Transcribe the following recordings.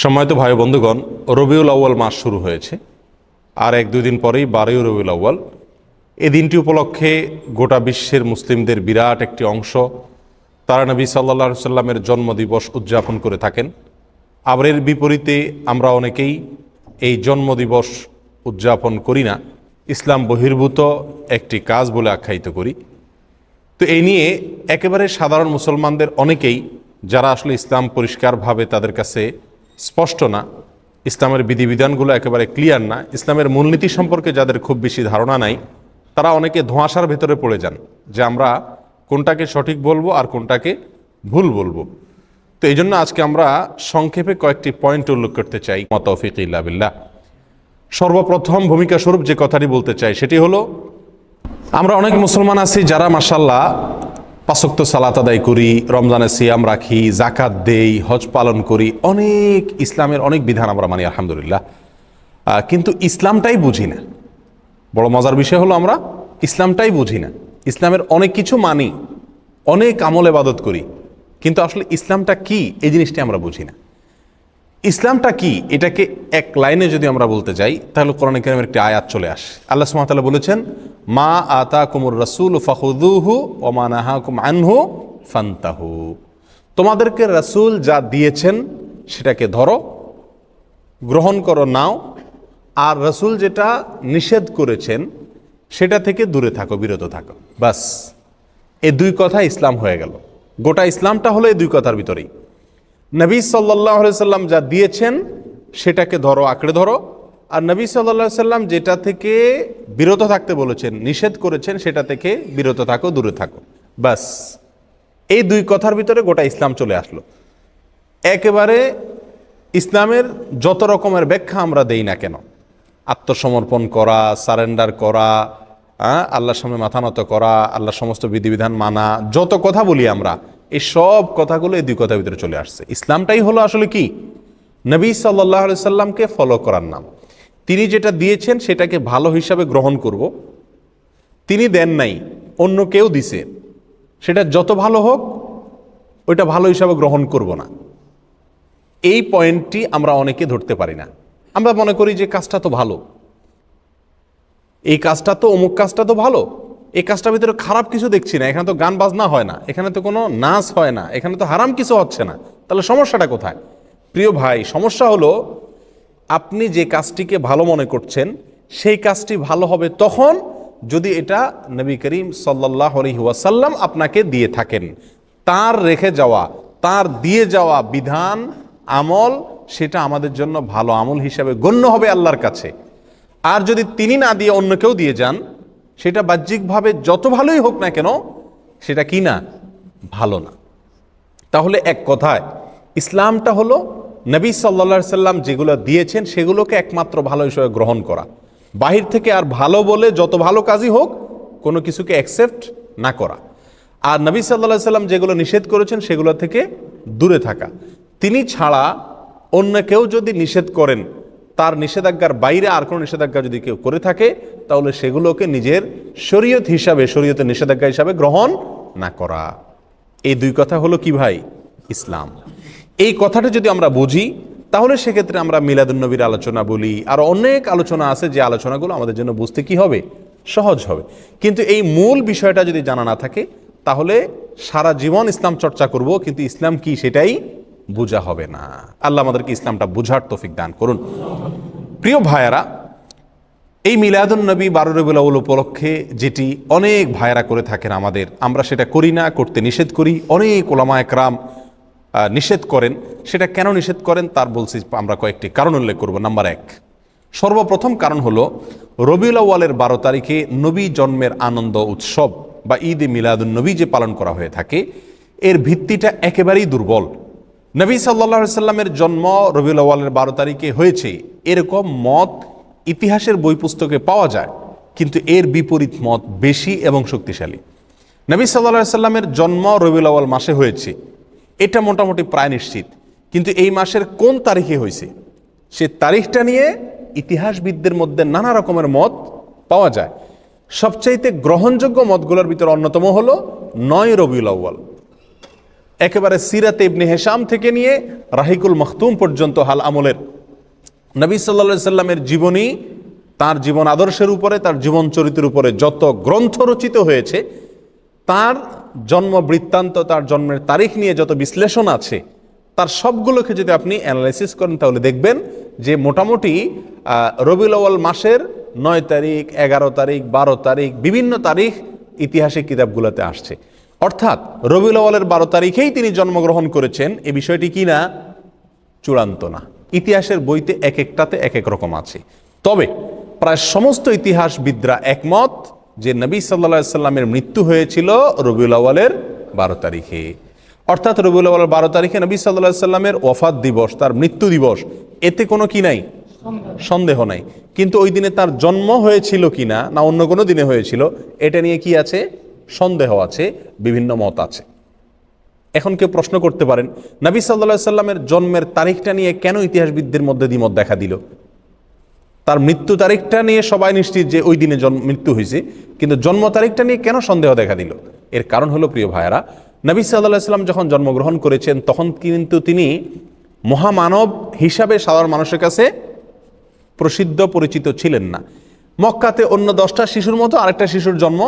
সম্মানিত ভাই বন্ধুগণ, রবিউল আউ্য়াল মাস শুরু হয়েছে। আর এক দুই দিন পরেই বারোই রবিউল আউ্য়াল। এই দিনটি উপলক্ষে গোটা বিশ্বের মুসলিমদের বিরাট একটি অংশ তারা নবী সাল্লা সাল্লামের জন্মদিবস উদযাপন করে থাকেন। আবার এর বিপরীতে আমরা অনেকেই এই জন্মদিবস উদযাপন করি না। ইসলাম বহির্ভূত একটি কাজ বলে আখ্যায়িত করি। তো এই নিয়ে একেবারে সাধারণ মুসলমানদের অনেকেই, যারা আসলে ইসলাম পরিষ্কারভাবে তাদের কাছে স্পষ্ট না, ইসলামের বিধিবিধানগুলো একেবারে ক্লিয়ার না, ইসলামের মূলনীতি সম্পর্কে যাদের খুব বেশি ধারণা নাই, তারা অনেকে ধোঁয়াশার ভেতরে পড়ে যান যে আমরা কোনটাকে সঠিক বলব আর কোনটাকে ভুল বলব। তো এই জন্য আজকে আমরা সংক্ষেপে কয়েকটি পয়েন্ট উল্লেখ করতে চাই। মতফিক ইল্লা বিল্লাহ। সর্বপ্রথম ভূমিকা স্বরূপ যে কথাটি বলতে চাই সেটি হলো, আমরা অনেক মুসলমান আছি যারা মাসাল্লাহ পাশক্ত সালাত আদায় করি রমজানে সিয়াম রাখি জাকাত দেই, হজ পালন করি। অনেক ইসলামের অনেক বিধান আমরা মানি, আলহামদুলিল্লাহ। কিন্তু ইসলামটাই বুঝি না। বড় মজার বিষয় হলো আমরা ইসলামটাই বুঝি না। ইসলামের অনেক কিছু মানি, অনেক আমল এবাদত করি, কিন্তু আসলে ইসলামটা কি, এই জিনিসটি আমরা বুঝি না। ইসলামটা কি, এটাকে এক লাইনে যদি আমরা বলতে যাই, তাহলে কোরআন কারিমের একটি আয়াত চলে আসে। আল্লাহ সুমাতাল্লাহ বলেছেন মা আতা কুমুর রসুল ফাহুদুহু ওমানাহা কুম আনহু ফান্তাহু। তোমাদেরকে রসুল যা দিয়েছেন সেটাকে ধরো, গ্রহণ করো নাও, আর রসুল যেটা নিষেধ করেছেন সেটা থেকে দূরে থাকো, বিরত থাকো। বাস, এ দুই কথা ইসলাম হয়ে গেল। গোটা ইসলামটা হলো এই দুই কথার ভিতরেই। নবী সাল্লাহ সাল্লাম যা দিয়েছেন সেটাকে ধরো, আঁকড়ে ধরো আর নবী সাল্লাহ সাল্লাম যেটা থেকে বিরত থাকতে বলেছেন, নিষেধ করেছেন, সেটা থেকে বিরত থাকো, দূরে থাকো। বাস। এই দুই কথার ভিতরে গোটা ইসলাম চলে আসলো। একেবারে ইসলামের যত রকমের ব্যাখ্যা আমরা দেই না কেন? আত্মসমর্পণ করা, সারেন্ডার করা আল্লাহর সামনে মাথা নত করা, আল্লাহর সমস্ত বিধিবিধান মানা, যত কথা বলি আমরা, এই সব কথাগুলো এই দুই কথার ভিতরে চলে আসছে। ইসলামটাই হলো আসলে কি? নবী সাল্লাহ সাল্লামকে ফলো করার নাম। তিনি যেটা দিয়েছেন সেটাকে ভালো হিসাবে গ্রহণ করব। তিনি দেন নাই, অন্য কেউ দিছে। সেটা যত ভালো হোক, ওইটা ভালো হিসাবে গ্রহণ করব না। এই পয়েন্টটি আমরা অনেকে ধরতে পারি না। আমরা মনে করি যে কাজটা তো ভালো। এই কাজটা তো, অমুক কাজটা তো ভালো। এই কাজটার ভিতরে খারাপ কিছু দেখছি না। এখানে তো গান বাজনা হয় না। এখানে তো কোনো নাচ হয় না। এখানে তো হারাম কিছু হচ্ছে না। তাহলে সমস্যাটা কোথায়? প্রিয় ভাই, সমস্যা হলো আপনি যে কাজটিকে ভালো মনে করছেন, সেই কাজটি ভালো হবে তখন যদি এটা নবী করিম সাল্লাহ ওয়াসাল্লাম আপনাকে দিয়ে থাকেন। তার রেখে যাওয়া, তার দিয়ে যাওয়া বিধান, আমল, সেটা আমাদের জন্য ভালো আমল হিসাবে গণ্য হবে আল্লাহর কাছে। আর যদি তিনি না দিয়ে অন্য কেউ দিয়ে যান, সেটা বাহ্যিকভাবে যত ভালোই হোক না কেন, সেটা কি না? ভালো না। তাহলে এক কথায়, ইসলামটা হলো নবী সাল্লা সাল্লাম যেগুলো দিয়েছেন সেগুলোকে একমাত্র ভালো হিসেবে গ্রহণ করা। বাহির থেকে আর ভালো বলে যত ভালো কাজই হোক, কোনো কিছুকে অ্যাকসেপ্ট না করা। আর নবী সাল্লা সাল্লাম যেগুলো নিষেধ করেছেন সেগুলো থেকে দূরে থাকা। তিনি ছাড়া অন্য কেউ যদি নিষেধ করেন, তার নিষেধাজ্ঞার বাইরে আর কোনো নিষেধাজ্ঞা যদি কেউ করে থাকে, তাহলে সেগুলোকে নিজের শরীয়ত হিসাবে, শরীয়তের নিষেধাজ্ঞা হিসাবে গ্রহণ না করা। এই দুই কথা হলো কি ভাই? ইসলাম। এই কথাটা যদি আমরা বুঝি তাহলে সেক্ষেত্রে আমরা মিলাদুন্নবীর আলোচনা বলি। আর অনেক আলোচনা আছে যে আলোচনাগুলো আমাদের জন্য বুঝতে কি হবে? সহজ হবে। কিন্তু এই মূল বিষয়টা যদি জানা না থাকে তাহলে সারা জীবন ইসলাম চর্চা করব কিন্তু ইসলাম কি সেটাই বোঝা হবে না। আল্লাহ আমাদেরকে ইসলামটা বোঝার তৌফিক দান করুন। প্রিয় ভাইয়ারা এই মিলাদুন নবী বারো রবিউল উপলক্ষে যেটি অনেক ভাইয়েরা করে থাকেন আমাদের আমরা সেটা করি না করতে নিষেধ করি। অনেক ওলামা একরাম আহ, নিষেধ করেন। সেটা কেন নিষেধ করেন তার বলছি আমরা কয়েকটি কারণ উল্লেখ করব। নাম্বার এক, সর্বপ্রথম কারণ হলো, রবিউল আউ্য়ালের বারো তারিখে নবী জন্মের আনন্দ উৎসব বা ঈদ এ মিলাদুন নবী যে পালন করা হয়ে থাকে, এর ভিত্তিটা একেবারেই দুর্বল। নবী সাল্লা সাল্লামের জন্ম রবিউল আউ্য়ালের বারো তারিখে হয়েছে। এরকম মত ইতিহাসের বই পুস্তকে পাওয়া যায়, কিন্তু এর বিপরীত মত বেশি এবং শক্তিশালী। নবী সাল্লা সাল্লামের জন্ম রবিউল আউ্য়াল মাসে হয়েছে। এটা মোটামুটি প্রায় নিশ্চিত। কিন্তু এই মাসের কোন তারিখে হয়েছে? সে তারিখটা নিয়ে ইতিহাসবিদদের মধ্যে নানা রকমের মত পাওয়া যায়। সবচাইতে গ্রহণযোগ্য মতগুলোর ভিতরে অন্যতম হল নয় রবিউল আউ্য়াল। একেবারে সিরাতে ইবনে হেশাম থেকে নিয়ে রাহিকুল মখতুম পর্যন্ত হাল আমলের। নবী সাল্লা সাল্লামের জীবনী, তার জীবন আদর্শের উপরে, তার জীবন চরিত্রের উপরে যত গ্রন্থ রচিত হয়েছে তার জন্ম বৃত্তান্ত, তার জন্মের তারিখ নিয়ে যত বিশ্লেষণ আছে, তার সবগুলোকে যদি আপনি অ্যানালাইসিস করেন, তাহলে দেখবেন যে মোটামুটি রবিউল আউয়াল মাসের নয় তারিখ, এগারো তারিখ, বারো তারিখ, বিভিন্ন তারিখ ইতিহাসিক কিতাবগুলোতে আসছে। অর্থাৎ রবিউল আউয়ালের বারো তারিখেই তিনি জন্মগ্রহণ করেছেন, এ বিষয়টি কি না? চূড়ান্ত না। ইতিহাসের বইতে এক একটাতে এক এক রকম আছে। তবে প্রায় সমস্ত ইতিহাসবিদরা একমত যে নবী সাল্লা সাল্লামের মৃত্যু হয়েছিল রবিউল আওয়ালের বারো তারিখে। অর্থাৎ রবিউল আওয়ালের বারো তারিখে নবী সাল্লাহ সাল্লামের ওফাত দিবস, তার মৃত্যু দিবস, এতে কোনো কি নাই? সন্দেহ নাই। কিন্তু ওই দিনে তার জন্ম হয়েছিল কিনা না অন্য কোনো দিনে হয়েছিল, এটা নিয়ে কি আছে? সন্দেহ আছে, বিভিন্ন মত আছে। এখন কেউ প্রশ্ন করতে পারেন, নবী সাল্লা সাল্লামের জন্মের তারিখটা নিয়ে কেন ইতিহাসবিদদের মধ্যে দ্বিমত দেখা দিল? তার মৃত্যু তারিখটা নিয়ে সবাই নিশ্চিত যে ওই দিনে জন্ম মৃত্যু হয়েছে। কিন্তু জন্ম তারিখটা নিয়ে কেন সন্দেহ দেখা দিল? এর কারণ হলো, প্রিয় ভাইয়েরা, নবী সাল্লাহ সাল্লাম যখন জন্মগ্রহণ করেছেন, তখন কিন্তু তিনি মহামানব হিসাবে সাধারণ মানুষের কাছে প্রসিদ্ধ, পরিচিত ছিলেন না। মক্কাতে অন্য দশটা শিশুর মতো আরেকটা শিশুর জন্ম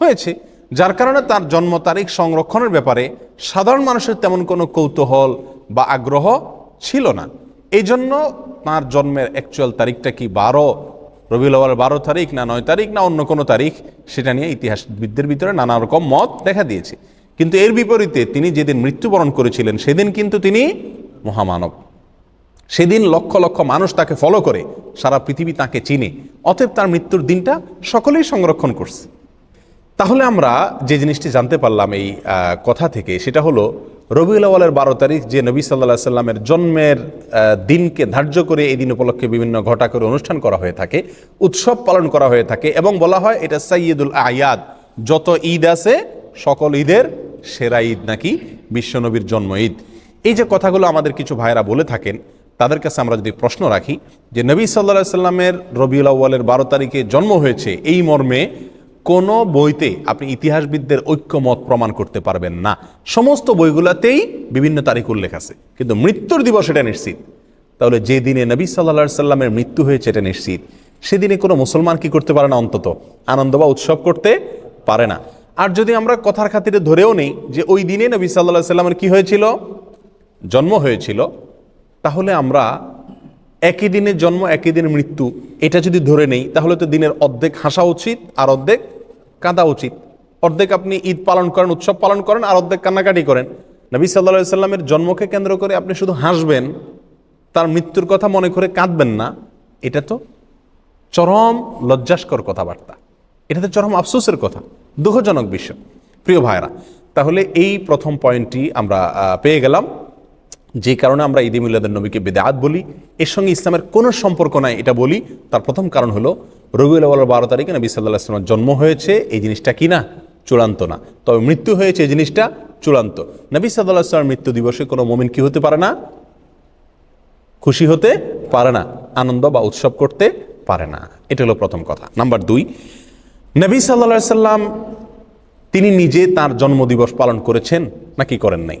হয়েছে, যার কারণে তার জন্ম তারিখ সংরক্ষণের ব্যাপারে সাধারণ মানুষের তেমন কোনো কৌতূহল বা আগ্রহ ছিল না। এই জন্য তাঁর জন্মের অ্যাকচুয়াল তারিখটা কি বারো? রবিউল বারো তারিখ না নয় তারিখ না অন্য কোনো তারিখ? সেটা নিয়ে ইতিহাসবিদদের ভিতরে নানা রকম মত দেখা দিয়েছে। কিন্তু এর বিপরীতে তিনি যেদিন মৃত্যুবরণ করেছিলেন, সেদিন কিন্তু তিনি মহামানব। সেদিন লক্ষ লক্ষ মানুষ তাকে ফলো করে, সারা পৃথিবী তাকে চিনে। অতএব তার মৃত্যুর দিনটা সকলেই সংরক্ষণ করছে। তাহলে আমরা যে জিনিসটি জানতে পারলাম এই কথা থেকে, সেটা হলো রবিউল আওয়ালের বারো তারিখ যে নবী সাল্লাহ সাল্লামের জন্মের দিনকে ধার্য করে এই দিন উপলক্ষে বিভিন্ন ঘটা করে অনুষ্ঠান করা হয়ে থাকে, উৎসব পালন করা হয়ে থাকে এবং বলা হয় এটা সাইয়দুল আয়াদ। যত ঈদ আছে, সকল ঈদের সেরা ঈদ নাকি বিশ্বনবীর জন্ম ঈদ। এই যে কথাগুলো আমাদের কিছু ভাইরা বলে থাকেন, তাদের কাছে আমরা যদি প্রশ্ন রাখি যে নবী সাল্লাহ সাল্লামের রবিউল আউ্বালের বারো তারিখে জন্ম হয়েছে এই মর্মে কোনো বইতে আপনি ইতিহাসবিদদের ঐক্যমত প্রমাণ করতে পারবেন না। সমস্ত বইগুলোতেই বিভিন্ন তারিখ উল্লেখ আছে। কিন্তু মৃত্যুর দিবস এটা নিশ্চিত। তাহলে যে দিনে নবী সাল্লা সাল্লামের মৃত্যু হয়েছে এটা নিশ্চিত। সেদিনে কোনো মুসলমান কি করতে পারে না? অন্তত আনন্দ বা উৎসব করতে পারে না। আর যদি আমরা কথার খাতিরে ধরেও নেই যে ওই দিনে নবী সাল্লাহ সাল্লামের কি হয়েছিল? জন্ম হয়েছিল। তাহলে আমরা একই দিনে জন্ম, একই দিনে মৃত্যু, এটা যদি ধরে নেই, তাহলে তো দিনের অর্ধেক হাসা উচিত আর অর্ধেক কাঁদা উচিত। অর্ধেক আপনি ঈদ পালন করেন, উৎসব পালন করেন, আর অর্ধেক কান্নাকাটি করেন। নবী সাল্লা সাল্লামের জন্মকে কেন্দ্র করে আপনি শুধু হাসবেন, তার মৃত্যুর কথা মনে করে কাঁদবেন না। এটা তো চরম লজ্জাস্কর কথাবার্তা। এটা তো চরম আফসোসের কথা, দুঃখজনক বিষয়। প্রিয় ভাইরা তাহলে এই প্রথম পয়েন্টটি আমরা পেয়ে গেলাম। যে কারণে আমরা ঈদ মিল্লাদের নবীকে বেদাত বলি, এর সঙ্গে ইসলামের কোনো সম্পর্ক নাই, এটা বলি। তার প্রথম কারণ হলো, রবিউল আওয়াল বারো তারিখে নবী সাল্লাহ ইসলামের জন্ম হয়েছে, এই জিনিসটা কি না? চূড়ান্ত না। তবে মৃত্যু হয়েছে, এই জিনিসটা চূড়ান্ত। নবী সাল্লাহ ইসলামের মৃত্যু দিবসে কোনো মোমিন কি হতে পারে না? খুশি হতে পারে না। আনন্দ বা উৎসব করতে পারে না। এটা হলো প্রথম কথা। নাম্বার দুই, নবী সাল্লা সাল্লাম তিনি নিজে তার জন্মদিবস পালন করেছেন নাকি করেন নাই?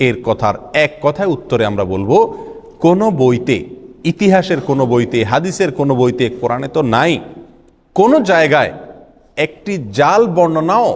এর কথার এক কথায় উত্তরে আমরা বলব, কোনো বইতে, ইতিহাসের কোনো বইতে, হাদিসের কোনো বইতে, কোরআনে তো নাই, কোনো জায়গায় একটি জাল বর্ণনাও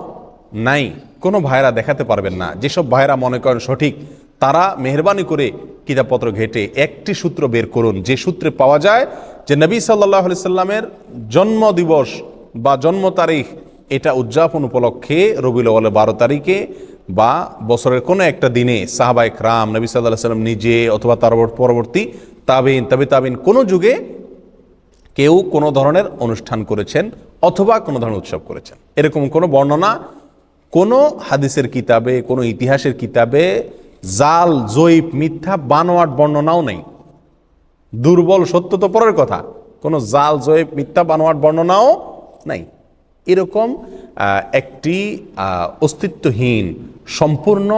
নাই, কোনো ভাইরা দেখাতে পারবেন না। যেসব ভাইরা মনে করেন সঠিক, তারা মেহরবানি করে কিতাবপত্র ঘেটে একটি সূত্র বের করুন। যে সূত্রে পাওয়া যায় যে নবী সাল্লাহ সাল্লামের জন্ম দিবস বা জন্ম তারিখ, এটা উদযাপন উপলক্ষে রবিউল বারো তারিখে বা বছরের কোনো একটা দিনে সাহাবাইক রাম নবী সাল্লাহ সাল্লাম নিজে অথবা তার পরবর্তী তাবিন, তবে তাবিন, কোনো যুগে কেউ কোনো ধরনের অনুষ্ঠান করেছেন অথবা কোনো ধরনের উৎসব করেছেন। এরকম কোনো বর্ণনা কোনো হাদিসের কিতাবে, কোনো ইতিহাসের কিতাবে জাল, জৈব, মিথ্যা, বানোয়াট বর্ণনাও নেই। দুর্বল সত্য তো পরের কথা। কোনো জাল জয়েব মিথ্যা, বানোয়াট বর্ণনাও নাই। এরকম একটি অস্তিত্বহীন, সম্পূর্ণ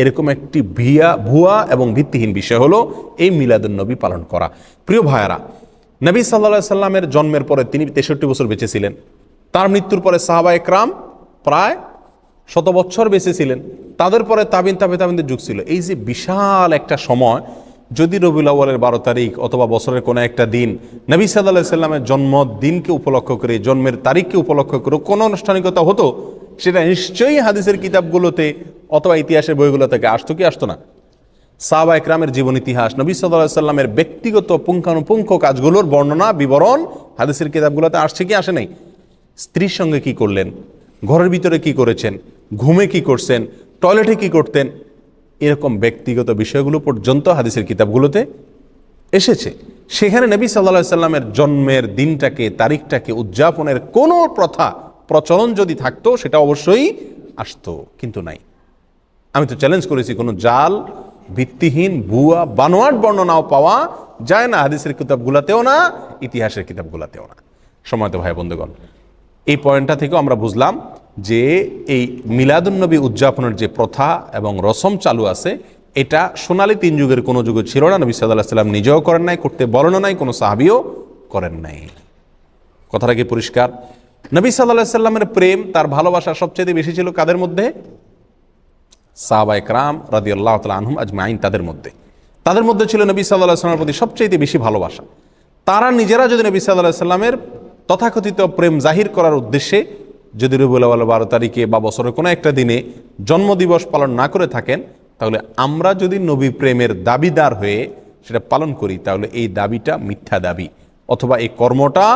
এরকম একটি ভিয়া ভুয়া এবং ভিত্তিহীন বিষয় হলো এই মিলাদুন্নবী পালন করা। প্রিয় ভাইয়ারা, নবী সাল্লা সাল্লামের জন্মের পরে তিনি তেষট্টি বছর বেঁচে ছিলেন তার মৃত্যুর পরে সাহাবা একরাম প্রায় শত বছর বেঁচে ছিলেন তাদের পরে তাবিন, তাবে তাবিনদের যুগ ছিল। এই যে বিশাল একটা সময় যদি রবিউল আউ্বালের বারো তারিখ অথবা বছরের কোনো একটা দিন নবী সাল্লাহ সাল্লামের জন্মদিনকে উপলক্ষ করে, জন্মের তারিখকে উপলক্ষ করে কোনো আনুষ্ঠানিকতা হতো? সেটা নিশ্চয়ই হাদিসের কিতাবগুলোতে অথবা ইতিহাসের বইগুলো থেকে আসতো কি আসতো না? সাহাবা একরামের জীবন ইতিহাস, নবী সাল্লাহ সাল্লামের ব্যক্তিগত পুঙ্খানুপুঙ্খ কাজগুলোর বর্ণনা, বিবরণ হাদিসের কিতাবগুলোতে আসছে কি, আসে নাই? স্ত্রীর সঙ্গে কি করলেন? ঘরের ভিতরে কি করেছেন? ঘুমে কি করছেন? টয়লেটে কি করতেন? এরকম ব্যক্তিগত বিষয়গুলো পর্যন্ত হাদিসের কিতাবগুলোতে এসেছে। সেখানে নবী সাল্লা সাল্লামের জন্মের দিনটাকে, তারিখটাকে, উদযাপনের কোনো প্রথা, প্রচলন যদি থাকতো, সেটা অবশ্যই আসতো, কিন্তু নাই। আমি তো চ্যালেঞ্জ করেছি, কোনো জাল, ভিত্তিহীন, ভুয়া, বানোয়াট বর্ণনাও পাওয়া যায় না হাদিসের কিতাবগুলাতেও না, ইতিহাসের কিতাবগুলাতেও না। সময়ত ভাই বন্ধুগণ এই পয়েন্টটা থেকেও আমরা বুঝলাম যে এই মিলাদুন্নবী উদযাপনের যে প্রথা এবং রসম চালু আছে, এটা সোনালী তিন যুগের কোনো যুগে ছিল না। নবী সাল্লাহ সাল্লাম নিজেও করেন নাই, করতে বলেন নাই, কোনো সাহাবিও করেন নাই। কথাটা কি পরিষ্কার? নবী সাল্লাহ সাল্লামের প্রেম, তার ভালোবাসা সবচেয়ে বেশি ছিল কাদের মধ্যে? সাহাবা একরাম রাদি আল্লাহ তালা আনহুম আজমাইন, তাদের মধ্যে। তাদের মধ্যে ছিল নবী সাল্লাহ সাল্লামের প্রতি সবচেয়ে বেশি ভালোবাসা। তারা নিজেরা যদি নবী সাল্লাহ সাল্লামের তথাকথিত প্রেম জাহির করার উদ্দেশ্যে যদি রবিউল আউয়াল বারো তারিখে বা বছরের কোনো একটা দিনে জন্মদিবস পালন না করে থাকেন, তাহলে আমরা যদি নবী প্রেমের দাবিদার হয়ে সেটা পালন করি, তাহলে এই দাবিটা মিথ্যা দাবি অথবা এই কর্মটা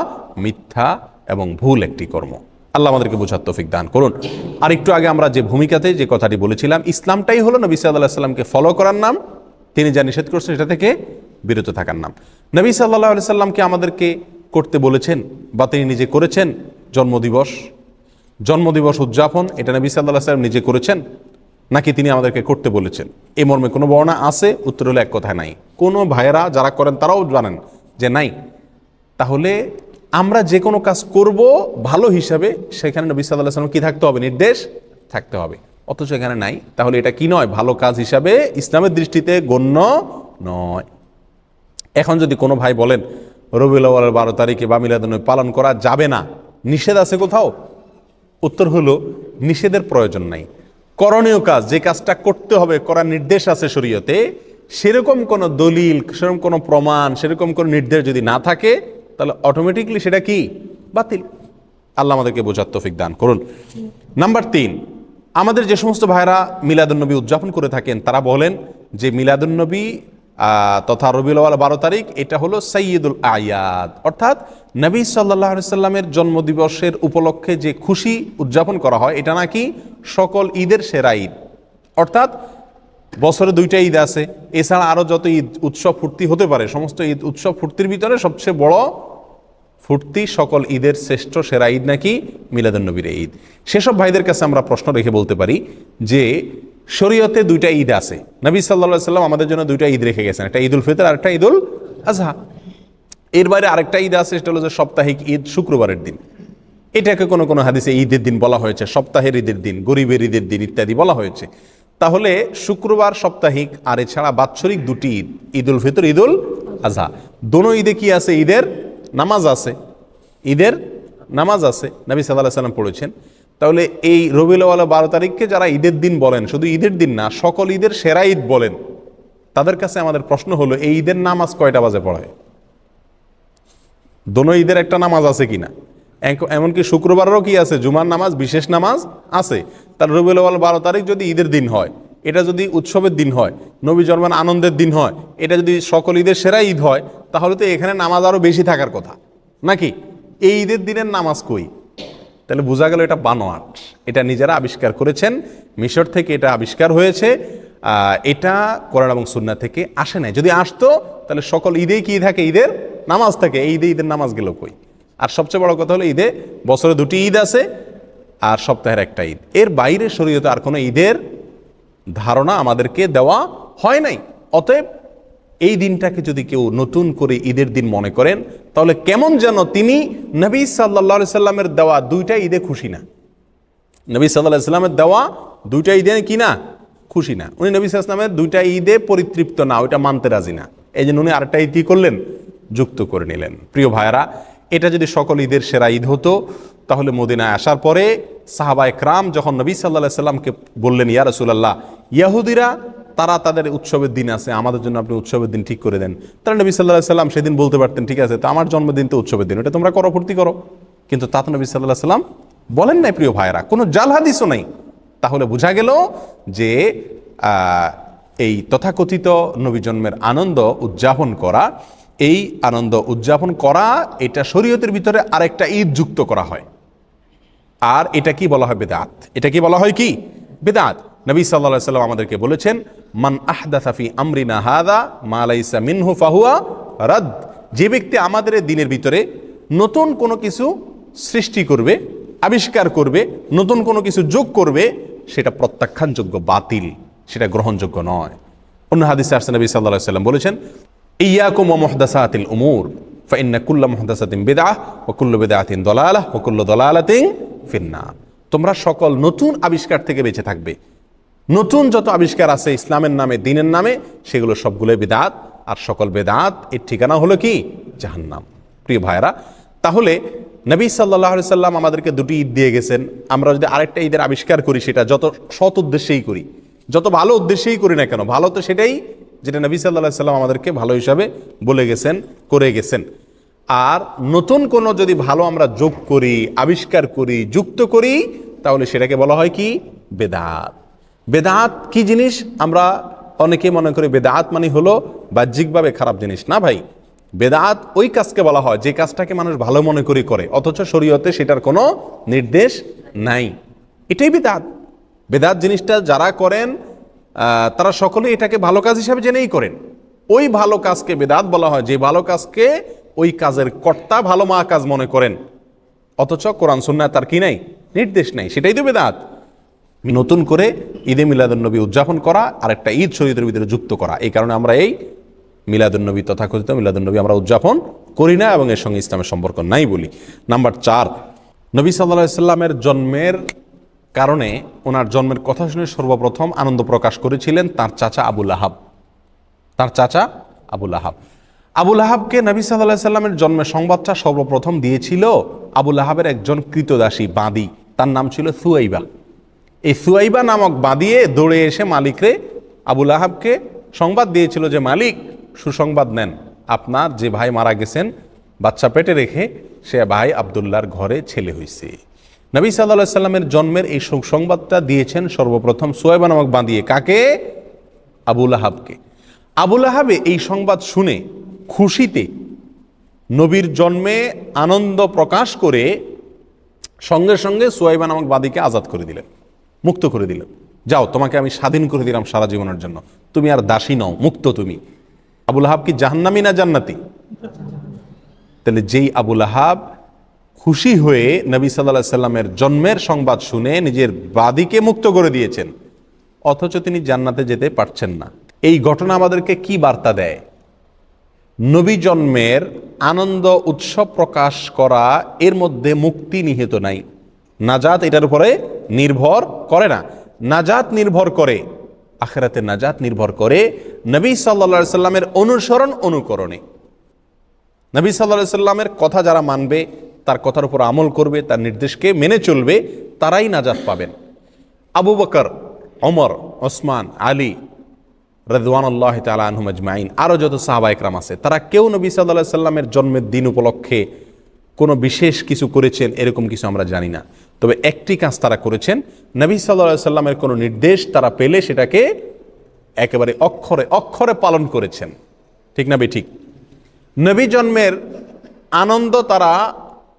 মিথ্যা এবং ভুল একটি কর্ম। আল্লাহ আমাদেরকে বোঝার তৌফিক দান করুন। আর একটু আগে আমরা যে ভূমিকাতে যে কথাটি বলেছিলাম, ইসলামটাই হলো নবী সাল্লাহ সাল্লামকে ফলো করার নাম, তিনি যা নিষেধ করছেন সেটা থেকে বিরত থাকার নাম। নবী সাল্লাহ সাল্লামকে আমাদেরকে করতে বলেছেন বা তিনি নিজে করেছেন জন্মদিবস। জন্মদিবস উদযাপন, এটা নবী সাল্লাহ সাল্লাম নিজে করেছেন, নাকি তিনি আমাদেরকে করতে বলেছেন? এ মর্মে কোনো বর্ণা আছে, উত্তর হলো এক কথায় নাই। কোনো ভাইয়েরা যারা করেন, তারাও জানেন যে নাই। তাহলে আমরা যে কোনো কাজ করব ভালো হিসাবে, সেখানে নবী সাল্লাহ সাল্লাম কি থাকতে হবে? নির্দেশ থাকতে হবে। অথচ এখানে নাই। তাহলে এটা কি নয়? ভালো কাজ হিসাবে ইসলামের দৃষ্টিতে গণ্য নয়। এখন যদি কোনো ভাই বলেন, রবিউল বারো তারিখে বা মিলাদুন্নবী পালন করা যাবে না, নিষেধ আছে কোথাও? উত্তর হলো, নিষেধের প্রয়োজন নাই। করণীয় কাজ, যে কাজটা করতে হবে, করার নির্দেশ আছে শরীয়তে, সেরকম কোনো দলিল, সেরকম কোনো প্রমাণ, সেরকম কোনো নির্দেশ যদি না থাকে, তাহলে অটোমেটিকলি সেটা কি? বাতিল। আল্লাহ আমাদেরকে বোঝার তৌফিক দান করুন। নাম্বার তিন, আমাদের যে সমস্ত ভাইরা মিলাদুন্নবী উদযাপন করে থাকেন, তারা বলেন যে মিলাদুন্নবী তথা রবিউল আওয়াল বারো তারিখ, এটা হলো সৈয়দুল আয়াদ। অর্থাৎ নবী সাল্লাহ সাল্লামের জন্মদিবসের উপলক্ষে যে খুশি উদযাপন করা হয়, এটা নাকি সকল ঈদের সেরা ঈদ। অর্থাৎ বছরে দুইটা ঈদ আছে, এছাড়া আরও যত ঈদ, উৎসব ফুর্তি হতে পারে, সমস্ত ঈদ, উৎসব ফুর্তির ভিতরে সবচেয়ে বড় ফুর্তি সকল ঈদের শ্রেষ্ঠ সেরা ঈদ নাকি মিলাদুন্নবীর ঈদ। সেসব ভাইদের কাছে আমরা প্রশ্ন রেখে বলতে পারি যে শরীয়তে দুইটা ঈদ আছে। নবী সাল্লা সাল্লাম আমাদের জন্য দুইটা ঈদ রেখে গেছেন। একটা ঈদুল ফিতর আর একটা ঈদুল আজহা এর বাইরে আরেকটা ঈদ আছে, সেটা হলো যে সাপ্তাহিক ঈদ শুক্রবারের দিন। এটাকে কোনো কোনো হাদিসে ঈদের দিন বলা হয়েছে, সপ্তাহের ঈদের দিন, গরিবের ঈদের দিন ইত্যাদি বলা হয়েছে। তাহলে শুক্রবার সাপ্তাহিক, আর এছাড়া বাৎসরিক দুটি ঈদ, ঈদুল ফিতর, ঈদুল আজহা দোনো ঈদে কি আছে? ঈদের নামাজ আছে। ঈদের নামাজ আছে। নবী সাল্লাহ সাল্লাম পড়েছেন। তাহলে এই রবিউল বারো তারিখকে যারা ঈদের দিন বলেন, শুধু ঈদের দিন না, সকল ঈদের সেরা ঈদ বলেন, তাদের কাছে আমাদের প্রশ্ন হলো, এই ঈদের নামাজ কয়টা বাজে পড়ায়? দোনো ঈদের একটা নামাজ আছে কিনা? এক- এমনকি শুক্রবারেরও কি আছে? জুমার নামাজ, বিশেষ নামাজ আছে। তার রবিউল বারো তারিখ যদি ঈদের দিন হয়, এটা যদি উৎসবের দিন হয়, নবী জন্মান আনন্দের দিন হয়, এটা যদি সকল ঈদের সেরা ঈদ হয়, তাহলে তো এখানে নামাজ আরও বেশি থাকার কথা। নাকি? এই ঈদের দিনের নামাজ কই? তাহলে বোঝা গেল এটা বানোয়াট। এটা নিজেরা আবিষ্কার করেছেন, মিশর থেকে এটা আবিষ্কার হয়েছে এটা কোরআন এবং সুন্না থেকে আসে নাই। যদি আসতো, তাহলে সকল ঈদেই কি থাকে? ঈদের নামাজ থাকে। এই ঈদে ঈদের নামাজ গেল কই? আর সবচেয়ে বড় কথা হলো ঈদে বছরে দুটি ঈদ আছে আর সপ্তাহের একটা ঈদ। এর বাইরে শরীয়তে আর কোনো ঈদের ধারণা আমাদেরকে দেওয়া হয় নাই। অতএব এই দিনটাকে যদি কেউ নতুন করে ঈদের দিন মনে করেন, তাহলে কেমন যেন তিনি নবী সাল্লা সাল্লামের দেওয়া দুইটা ঈদে খুশি না। নবী সাল্লাহ সাল্লামের দেওয়া দুইটা ঈদে কি না? খুশি না। উনি নবী সাল্লামের দুইটা ঈদে পরিতৃপ্ত না, ওইটা মানতে রাজি না। এই জন্য উনি আরেকটা ঈদ করলেন? যুক্ত করে নিলেন। প্রিয় ভাইয়েরা, এটা যদি সকল ঈদের সেরা ঈদ হতো, তাহলে মদিনায় আসার পরে সাহাবা একরাম যখন নবী সাল্লাহ সাল্লামকে বললেন, ইয়া রসুলাল্লাহ, ইয়াহুদিরা তারা তাদের উৎসবের দিন আছে, আমাদের জন্য আপনি উৎসবের দিন ঠিক করে দেন। তারা নবী সাল্লাহ সাল্লাম সেদিন বলতে পারতেন, ঠিক আছে, তো আমার জন্মদিন তো উৎসবের দিন, ওটা তোমরা করো, ফুর্তি করো। কিন্তু তা নবী সাল্লাহ সাল্লাম বলেন নাই, প্রিয় ভাইয়েরা, কোনো জাল হাদিসও নাই। তাহলে বোঝা গেল যে এই তথাকথিত নবী জন্মের আনন্দ উদযাপন করা, এই আনন্দ উদযাপন করা, এটা শরীয়তের ভিতরে আরেকটা ঈদ যুক্ত করা হয়। আর এটা কি বলা হয় বেদাত? এটা কি বলা হয় কি? বেদাত। নবী সাল্লাহ সাল্লাম আমাদেরকে বলেছেন, মান আহদাসাফি আমরিনা হাদা মালাইসা মিনহু ফাহুয়া রাদ। যে ব্যক্তি আমাদের দিনের ভিতরে নতুন কোনো কিছু সৃষ্টি করবে, আবিষ্কার করবে, নতুন কোনো কিছু যোগ করবে, সেটা প্রত্যাখ্যানযোগ্য বাতিল, সেটা গ্রহণযোগ্য নয়। অন্য হাদিসে আসছে, নবী সাল্লাহ সাল্লাম বলেছেন, ইয়াকুম ওয়া মুহদাসাতিল উমুর ফাইন্না কুল্লা বিদআহ ওয়া কুল্লু বিদআতিন দলালাহ ওয়া কুল্লু ফিন্নার তোমরা সকল নতুন আবিষ্কার থেকে বেঁচে থাকবে। নতুন যত আবিষ্কার আছে ইসলামের নামে, দিনের নামে, সেগুলো সবগুলো বেদাত। আর সকল বেদাত, এর ঠিকানা হলো কি? জাহান্নাম। প্রিয় ভাইরা তাহলে নবী সাল্লাহ সাল্লাম আমাদেরকে দুটি ঈদ দিয়ে গেছেন। আমরা যদি আরেকটা ঈদের আবিষ্কার করি, সেটা যত সৎ উদ্দেশ্যেই করি। যত ভালো উদ্দেশ্যেই করি না কেন, ভালো তো সেটাই যেটা নবী সাল্লাহ সাল্লাম আমাদেরকে ভালো হিসাবে বলে গেছেন, করে গেছেন। আর নতুন কোনো যদি ভালো আমরা যোগ করি, আবিষ্কার করি, যুক্ত করি, তাহলে সেটাকে বলা হয় কি? বেদাত। বেদাত কি জিনিস? আমরা অনেকে মনে করি বেদাত মানে হলো বাহ্যিকভাবে খারাপ জিনিস। না ভাই, বেদাত ওই কাজকে বলা হয় যে কাজটাকে মানুষ ভালো মনে করি করে, অথচ শরীয়তে সেটার কোনো নির্দেশ নাই। এটাই বেদাত। বেদাত জিনিসটা যারা করেন তারা সকলেই এটাকে ভালো কাজ হিসাবে জেনেই করেন। ওই ভালো কাজকে বেদাত বলা হয়, যে ভালো কাজকে ওই কাজের কর্তা ভালো মা কাজ মনে করেন। অথচ কোরআন সুন্নাহ তার কি নাই? নির্দেশ নাই। সেটাই তো বেদাত। নতুন করে ঈদে মিলাদুন্নবী উদযাপন করা আর একটা ঈদ শরীরের ভিতরে যুক্ত করা। এই কারণে আমরা এই মিলাদুন্নবী তথাকথিত মিলাদুন্নবী আমরা উদযাপন করি না এবং এর সঙ্গে ইসলামের সম্পর্ক নাই বলি। নাম্বার চার, নবী সাল্লাহ সাল্লামের জন্মের কারণে ওনার জন্মের কথা শুনে সর্বপ্রথম আনন্দ প্রকাশ করেছিলেন তার চাচা আবুল আহাব তার চাচা আবুল আহাব আবুল আহাবকে নবী সাল্লাহ সাল্লামের জন্মের সংবাদটা সর্বপ্রথম দিয়েছিল আবুল আহাবের একজন কৃতদাসী বাঁদি। তার নাম ছিল সুয়াইবা। এই সুয়াইবা নামক বাঁদিয়ে দৌড়ে এসে মালিকরে আবুল আহাবকে সংবাদ দিয়েছিল যে, মালিক, সুসংবাদ নেন। আপনার যে ভাই মারা গেছেন, বাচ্চা পেটে রেখে সে ভাই আবদুল্লাহর ঘরে ছেলে হয়েছে নবী সাল্লাহ সাল্লামের জন্মের এই সুসংবাদটা দিয়েছেন সর্বপ্রথম সুয়াইবা নামক বাঁধিয়ে। কাকে? আবুল আহাবকে। আবুল আহাবে এই সংবাদ শুনে খুশিতে নবীর জন্মে আনন্দ প্রকাশ করে সঙ্গে সঙ্গে সোয়াইবা নামক বাদীকে আজাদ করে দিলেন। মুক্ত করে দিলেন। যাও, তোমাকে আমি স্বাধীন করে দিলাম সারা জীবনের জন্য। তুমি আর দাসী নও, মুক্ত তুমি। আবুল আহাব কি জাহান্নামি না জান্নাতি? তাহলে যেই আবুল আহাব খুশি হয়ে নবী সাল্লাহ সাল্লামের জন্মের সংবাদ শুনে নিজের বাদীকে মুক্ত করে দিয়েছেন, অথচ তিনি জান্নাতে যেতে পারছেন না। এই ঘটনা আমাদেরকে কি বার্তা দেয়? নবী জন্মের আনন্দ, উৎসব প্রকাশ করা এর মধ্যে মুক্তি নিহিত নাই। নাজাত এটার উপরে নির্ভর করে না। নাজাত নির্ভর করে, আখেরাতে নাজাত নির্ভর করে নবী সাল্লা সাল্লামের অনুসরণ অনুকরণে। নবী সাল্লা সাল্লামের কথা যারা মানবে, তার কথার উপর আমল করবে, তার নির্দেশকে মেনে চলবে, তারাই নাজাত পাবেন। আবু বকর অমর ওসমান, আলী রদওয়ানুল্লাহ তালা আনহুম আরও যত সাহাবা একরাম আছে, তারা কেউ নবী সাল্লাহ সাল্লামের জন্মের দিন উপলক্ষে কোনো বিশেষ কিছু করেছেন এরকম কিছু আমরা জানি না। তবে একটি কাজ তারা করেছেন, নবী সাল্লাহ সাল্লামের কোনো নির্দেশ তারা পেলে সেটাকে একেবারে অক্ষরে অক্ষরে পালন করেছেন। ঠিক না ঠিক। নবী জন্মের আনন্দ তারা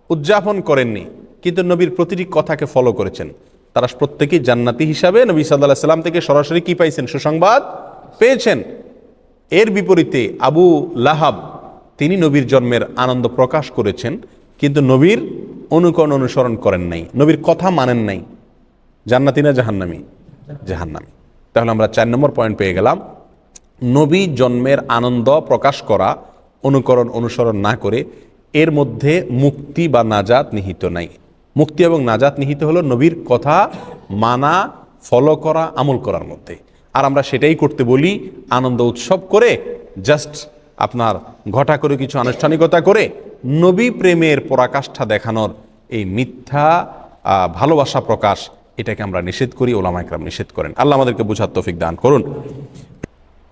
উদযাপন করেননি, কিন্তু নবীর প্রতিটি কথাকে ফলো করেছেন। তারা প্রত্যেকেই জান্নাতি হিসাবে নবী সাল্লাহ সাল্লাম থেকে সরাসরি কি পাইছেন? সুসংবাদ পেয়েছেন। এর বিপরীতে আবু লাহাব, তিনি নবীর জন্মের আনন্দ প্রকাশ করেছেন। কিন্তু নবীর অনুকরণ অনুসরণ করেন নাই। নবীর কথা মানেন নাই। জান্নাতি না জাহান্নামি? জাহান্নামি। তাহলে আমরা চার নম্বর পয়েন্ট পেয়ে গেলাম। নবী জন্মের আনন্দ প্রকাশ করা, অনুকরণ অনুসরণ না করে এর মধ্যে মুক্তি বা নাজাত নিহিত নাই। মুক্তি এবং নাজাত নিহিত হলো নবীর কথা মানা ফলো করা, আমল করার মধ্যে। আর আমরা সেটাই করতে বলি আনন্দ উৎসব করে জাস্ট আপনার ঘটা করে কিছু আনুষ্ঠানিকতা করে নবী প্রেমের পরাকাষ্ঠা দেখানোর এই মিথ্যা ভালোবাসা প্রকাশ এটাকে আমরা নিষেধ করি, ওলামা একরাম নিষেধ করেন। আল্লাহ আমাদেরকে বুঝার তৌফিক দান করুন।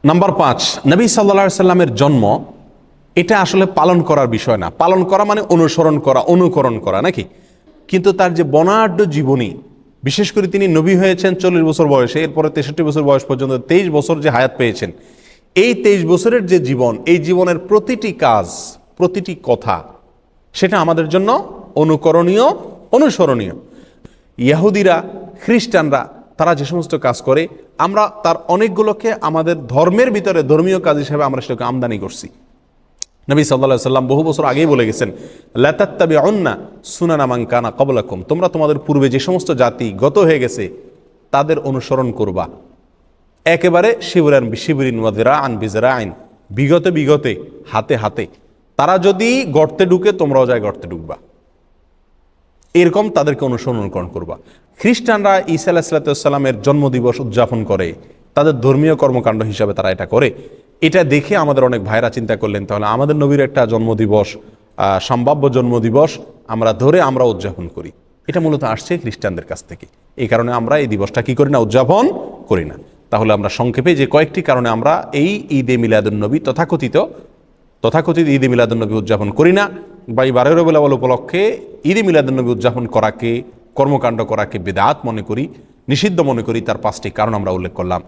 নাম্বার পাঁচ, নবী সাল্লা সাল্লামের জন্ম এটা আসলে পালন করার বিষয় না। পালন করা মানে অনুসরণ করা, অনুকরণ করা, নাকি? কিন্তু তার যে বনাঢ্য জীবনী, বিশেষ করে তিনি নবী হয়েছেন চল্লিশ বছর বয়সে, এরপরে তেষট্টি বছর বয়স পর্যন্ত তেইশ বছর যে হায়াত পেয়েছেন, এই তেইশ বছরের যে জীবন, এই জীবনের প্রতিটি কাজ প্রতিটি কথা। সেটা আমাদের জন্য অনুকরণীয়, অনুসরণীয়। ইয়াহুদিরা, খ্রিস্টানরা, তারা যে সমস্ত কাজ করে, আমরা তার অনেকগুলোকে আমাদের ধর্মের ভিতরে ধর্মীয় কাজ হিসেবে আমরা সেটাকে আমদানি করছি। নবী সাল্লাহ সাল্লাম বহু বছর আগেই বলে গেছেন লাতাত্তাবি অন্না সুনানা মাঙ্কানা কবলাকুম তোমরা তোমাদের পূর্বে যে সমস্ত জাতি গত হয়ে গেছে, তাদের অনুসরণ করবা। একেবারে শিবরান শিবরিন আন বিজরা আইন বিগতে বিগতে, হাতে হাতে। তারা যদি গর্তে ঢুকে, তোমরাও যায় গর্তে ঢুকবা। এরকম তাদেরকে অনুসরণ করবা। খ্রিস্টানরা ঈসা আলাহিসাল্লামের জন্মদিবস উদযাপন করে, তাদের ধর্মীয় কর্মকাণ্ড হিসাবে তারা এটা করে। এটা দেখে আমাদের অনেক ভাইরা চিন্তা করলেন, তাহলে আমাদের নবীর একটা জন্মদিবস সম্ভাব্য জন্মদিবস আমরা ধরে আমরা উদযাপন করি। এটা মূলত আসছে খ্রিস্টানদের কাছ থেকে। এই কারণে আমরা এই দিবসটা কি করি না, উদযাপন করি না। তাহলে আমরা সংক্ষেপে যে কয়েকটি কারণে আমরা এই ঈদে মিলাদুন্নবী তথাকথিত তথাকথিত ঈদে মিলাদুলনবী উদযাপন করি না। বা এই বারো রবিউল আউয়াল উপলক্ষে ঈদে মিলাদুলনবী উদযাপন করাকে, কর্মকাণ্ড করাকে বেদাত মনে করি, নিষিদ্ধ মনে করি, তার পাঁচটি কারণ আমরা উল্লেখ করলাম।